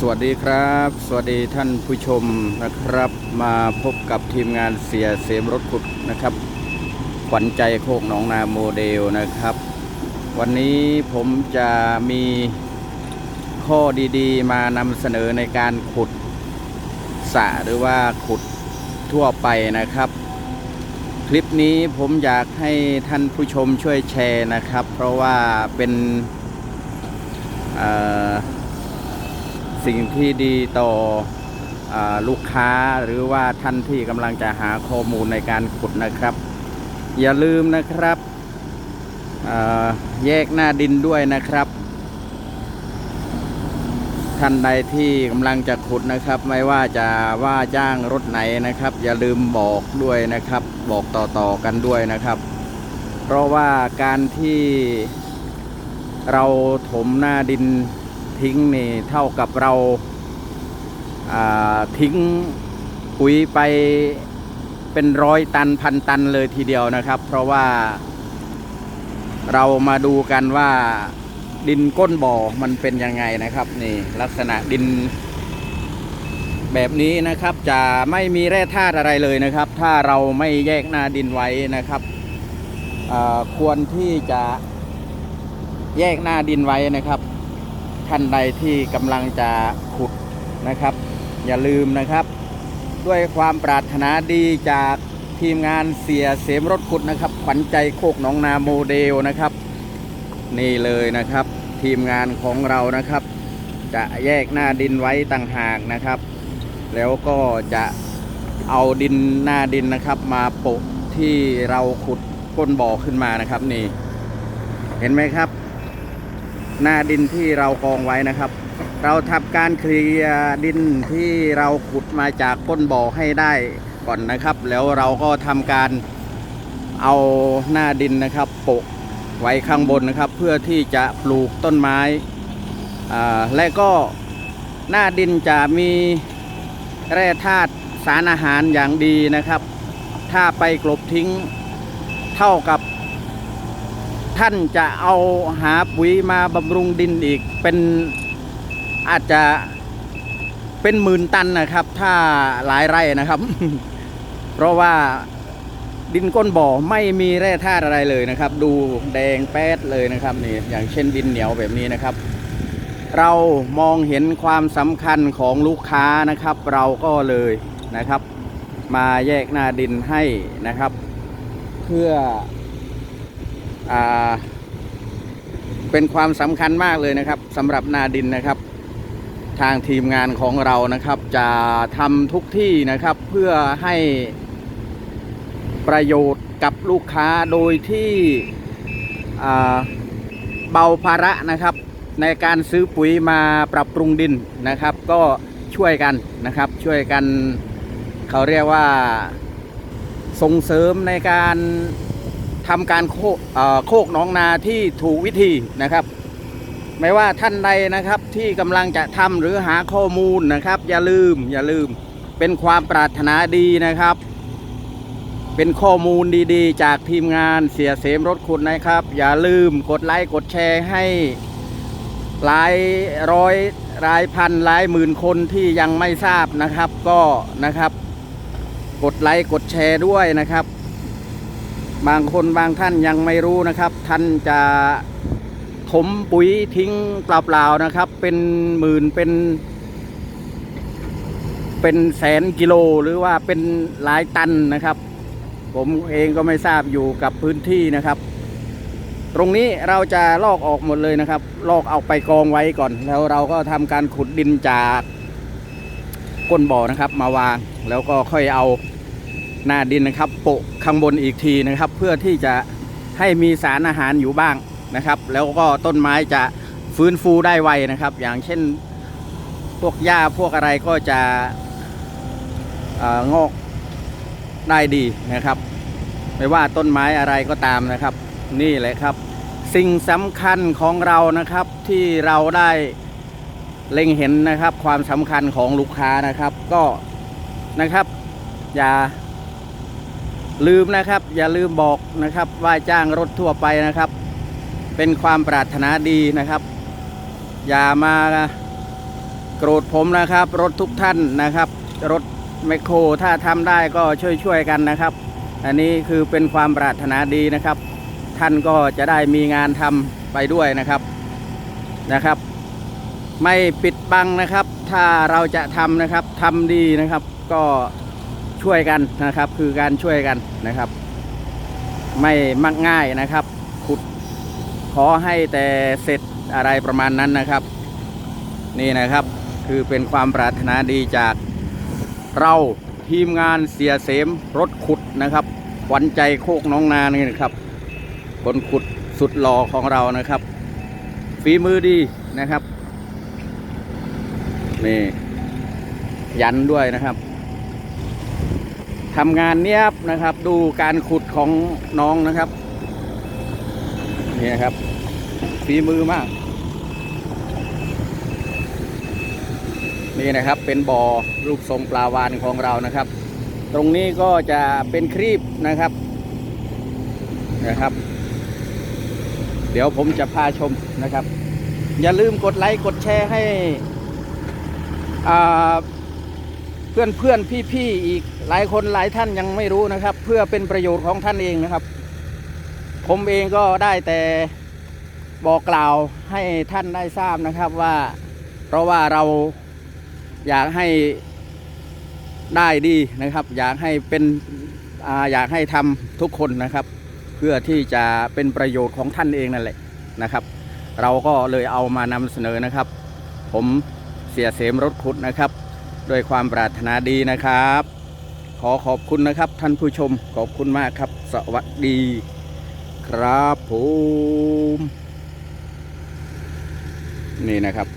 สวัสดีครับ สวัสดีท่านผู้ชมนะครับ มาพบกับทีมงานเสียเสมรถขุดนะครับ ขวัญใจโคกหนองนาโมเดลนะครับ วันนี้ผมจะมีข้อดีๆ มานำเสนอในการขุดสะหรือว่าขุดทั่วไปนะครับ คลิปนี้ผมอยากให้ท่านผู้ชมช่วยแชร์นะครับ เพราะว่าเป็นเอ่อ สิ่งที่ดีต่ออลูกค้าหรือว่าท่านที่กำลังจะหาข้อมูลในการขุดนะครับ อย่าลืมนะครับแยกหน้าดินด้วยนะครับ ท่านใดที่กำลังจะขุดนะครับ ไม่ว่าจะว่าจ้างรถไหนนะครับ อย่าลืมบอกด้วยนะครับ บอกต่อๆกันด้วยนะครับ เพราะว่าการที่เราถมหน้าดิน ทิ้งนี่เท่ากับเราาทิ้งปุ๋ยไปเป็นร้อยตันพันตันเลยทีเดียวนะครับ เพราะว่าเรามาดูกันว่าดินก้นบ่อมันเป็นยังไงนะครับนี่ลักษณะดินแบบนี้นะครับจะไม่มีแร่ธาตุอะไรเลยนะครับ ถ้าเราไม่แยกหน้าดินไว้นะครับควรที่จะแยกหน้าดินไว้นะครับ ท่านใดที่กำลังจะขุดนะครับ อย่าลืมนะครับ ด้วยความปรารถนาดีจากทีมงานเสียเสมรถขุดนะครับ ขวัญใจโคกหนองนาโมเดลนะครับ นี่เลยนะครับ ทีมงานของเรานะครับ จะแยกหน้าดินไว้ต่างหากนะครับ แล้วก็จะเอาดินหน้าดินนะครับมาโปะที่เราขุดก้นบ่อขึ้นมานะครับนี่ เห็นไหมครับ หน้าดินที่เรากองไว้นะครับ เราทำการเคลียร์ดินที่เราขุดมาจากก้นบ่อให้ได้ก่อนนะครับ แล้วเราก็ทำการเอาหน้าดินนะครับโปะไว้ข้างบนนะครับ เพื่อที่จะปลูกต้นไม้และก็หน้าดินจะมีแร่ธาตุสารอาหารอย่างดีนะครับ ถ้าไปกลบทิ้งเท่ากับ ท่านจะเอาหาปุ๋ยมาบำรุงดินอีกเป็นอาจจะเป็นหมื่นตันนะครับ ถ้าหลายไร่นะครับ เพราะว่าดินก้นบ่อไม่มีแร่ธาตุอะไรเลยนะครับ ดูแดงแป๊ดเลยนะครับนี่อย่างเช่นดินเหนียวแบบนี้นะครับ เรามองเห็นความสำคัญของลูกค้านะครับ เราก็เลยนะครับ มาแยกหน้าดินให้นะครับ เพื่อ เป็นความสำคัญมากเลยนะครับสำหรับนาดินนะครับ ทางทีมงานของเรานะครับจะทำทุกที่นะครับเพื่อให้ประโยชน์กับลูกค้าโดยที่เบาภาระนะครับ ในการซื้อปุ๋ยมาปรับปรุงดินนะครับ ก็ช่วยกันนะครับช่วยกันเขาเรียกว่าส่งเสริมในการ ทำการโคโคกน้องนาที่ถูกวิธีนะครับ ไม่ว่าท่านใดนะครับที่กำลังจะทำหรือหาข้อมูลนะครับ อย่าลืมอย่าลืมเป็นความปรารถนาดีนะครับ เป็นข้อมูลดีๆ จากทีมงานเสียเสมรถขุดนะครับ อย่าลืมกดไลค์กดแชร์ให้หลายร้อยหลายพันหลายหมื่นคนที่ยังไม่ทราบนะครับ ก็นะครับ กดไลค์กดแชร์ด้วยนะครับ บางคนบางท่านยังไม่รู้นะครับ ท่านจะถมปุ๋ยทิ้งเปล่าๆนะครับ เป็นหมื่นเป็น เป็นแสนกิโลหรือว่าเป็นหลายตันนะครับ ผมเองก็ไม่ทราบอยู่กับพื้นที่นะครับ ตรงนี้เราจะลอกออกหมดเลยนะครับ ลอกเอาไปกองไว้ก่อน แล้วเราก็ทำการขุดดินจากก้นบ่อนะครับ มาวางแล้วก็ค่อยเอา หน้าดินนะครับโปะข้างบนอีกทีนะครับ เพื่อที่จะให้มีสารอาหารอยู่บ้างนะครับ แล้วก็ต้นไม้จะฟื้นฟูได้ไวนะครับ อย่างเช่นพวกหญ้าพวกอะไรก็จะองอกได้ดีนะครับ ไม่ว่าต้นไม้อะไรก็ตามนะครับ นี่แหละครับ สิ่งสำคัญของเรานะครับที่เราได้เล็งเห็นนะครับ ความสำคัญของลูกค้านะครับ ก็นะครับ อย่า ลืมนะครับ อย่าลืมบอกนะครับว่าจ้างรถทั่วไปนะครับ เป็นความปรารถนาดีนะครับ อย่ามาโกรธผมนะครับ รถทุกท่านนะครับ รถแมคโครถ้าทำได้ก็ช่วยช่วยๆกันนะครับ อันนี้คือเป็นความปรารถนาดีนะครับ ท่านก็จะได้มีงานทำไปด้วยนะครับนะครับ ไม่ปิดบังนะครับ ถ้าเราจะทำนะครับทำดีนะครับ ก็ ช่วยกันนะครับ คือการช่วยกันนะครับ ไม่มักง่ายนะครับ ขุดขอให้แต่เสร็จอะไรประมาณนั้นนะครับ นี่นะครับคือเป็นความปรารถนาดีจากเราทีมงานเสียเสมรถขุดนะครับขวัญใจโคกน้องนานี่นะครับ คนขุดสุดหล่อของเรานะครับ ฝีมือดีนะครับ นี่ ยันด้วยนะครับ ทำงานเนี้ยบนะครับ ดูการขุดของน้องนะครับนี่นะครับฝีมือมาก นี่นะครับเป็นบ่อรูปทรงปลาวานของเรานะครับ ตรงนี้ก็จะเป็นครีบนะครับนะครับ เดี๋ยวผมจะพาชมนะครับ อย่าลืมกดไลค์กดแชร์ให้เพื่อนเพื่อนพี่พี่ๆอีก หลายคนหลายท่านยังไม่รู้นะครับ เพื่อเป็นประโยชน์ของท่านเองนะครับ ผมเองก็ได้แต่บอกกล่าวให้ท่านได้ทราบนะครับว่า เพราะว่าเราอยากให้ได้ดีนะครับ อยากให้เป็นออยากให้ทำทุกคนนะครับ เพื่อที่จะเป็นประโยชน์ของท่านเองนั่นแหละนะครับ เราก็เลยเอามานำเสนอนะครับ ผมเสียเสมรถขุดนะครับ ด้วยความปรารถนาดีนะครับ ขอขอบคุณนะครับท่านผู้ชมขอบคุณมากครับ สวัสดีครับผมนี่นะครับ